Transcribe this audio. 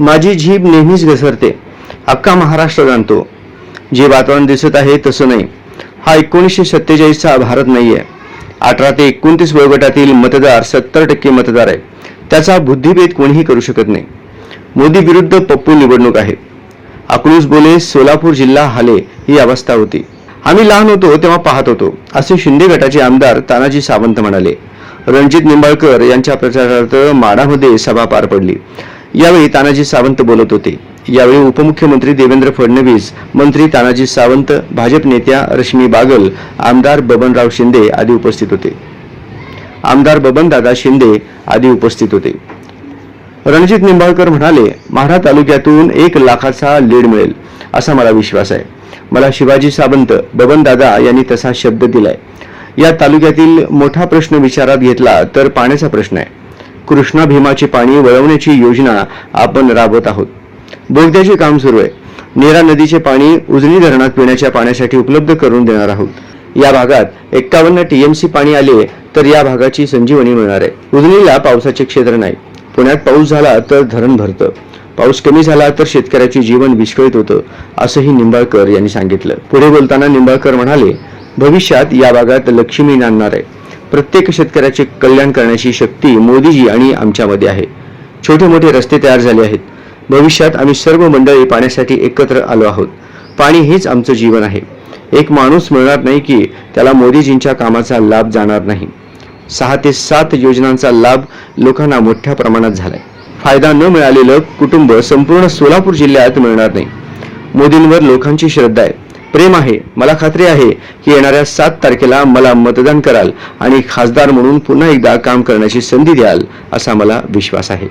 माझी जीभ नेहमीच घसरते. अख्खा महाराष्ट्र जाणतो जे वातावरण दिसत आहे तसं नाही. हा एकोणीसशे सत्तेचाळीसचा भारत नाही आहे अठरा ते एकोणतीस वयोगटातील मतदार सत्तर टक्के मतदार आहे त्याचा बुद्धिभेद कोणीही करू शकत नाही. मोदी विरुद्ध पप्पू निवडणूक आहे. अकलूस बोले सोलापूर जिल्हा हाले ही अवस्था होती. आम्ही लहान होतो तेव्हा पाहत होतो. असे शिंदे गटाचे आमदार तानाजी सावंत म्हणाले. रणजित निंबाळकर यांच्या प्रचारार्थ माडामध्ये सभा पार पडली. यावेळी तानाजी सावंत बोलत होते. यावेळी उपमुख्यमंत्री देवेंद्र फडणवीस मंत्री तानाजी सावंत भाजप नेत्या रश्मी बागल आमदार बबनराव शिंदे आदी उपस्थित होते. आमदार बबनदादा शिंदे आदी उपस्थित होते. रणजित निंबाळकर म्हणाले माढा तालुक्यातून एक लाखाचा लीड मिळेल असा मला विश्वास आहे. मला शिवाजी सावंत बबनदादा यांनी तसा शब्द दिलाय. या तालुक्यातील मोठा प्रश्न विचारात घेतला तर पाण्याचा प्रश्न आहे. कृष्णा भीमाचे पाणी वळवण्याची योजना आपण राबवत आहोत. बोगद्याचे काम सुरू आहे. नेरा नदीचे पाणी उजनी धरणात पिण्याच्या पाण्यासाठी उपलब्ध करून देणार आहोत. या भागात एक्कावन्न टीएमसी पाणी आले तर या भागाची संजीवनी मिळणार आहे. उजनीला पावसाचे क्षेत्र नाही. पुण्यात पाऊस झाला तर धरण भरतं. पाऊस कमी झाला तर शेतकऱ्याचे जीवन विस्कळीत होतं असंही निंबाळकर यांनी सांगितलं. पुढे बोलताना निंबाळकर म्हणाले भविष्यात या भागात लक्ष्मी नांदणार आहे. प्रत्येक शेतकऱ्याचे कल्याण करण्याची शक्ती मोदीजी आणि आमच्यामध्ये आहे. छोटे मोठे रस्ते तयार झाले आहेत. भविष्यात आम्ही सर्व मंडळी पाण्यासाठी एकत्र आलो आहोत. पाणी हेच आमचं जीवन आहे. एक माणूस मिळणार नाही की त्याला मोदीजींच्या कामाचा लाभ जाणार नाही. सहा ते सात योजनांचा लाभ लोकांना मोठ्या प्रमाणात झालाय. फायदा न मिळालेलं कुटुंब संपूर्ण सोलापूर जिल्ह्यात मिळणार नाही. मोदींवर लोकांची श्रद्धा आहे. प्रेम आहे मला खात्री आहे की येणाऱ्या सात तारखेला मला मतदान कराल आणि खासदार म्हणून पुन्हा एकदा काम करण्याची संधी द्याल असा मला विश्वास आहे.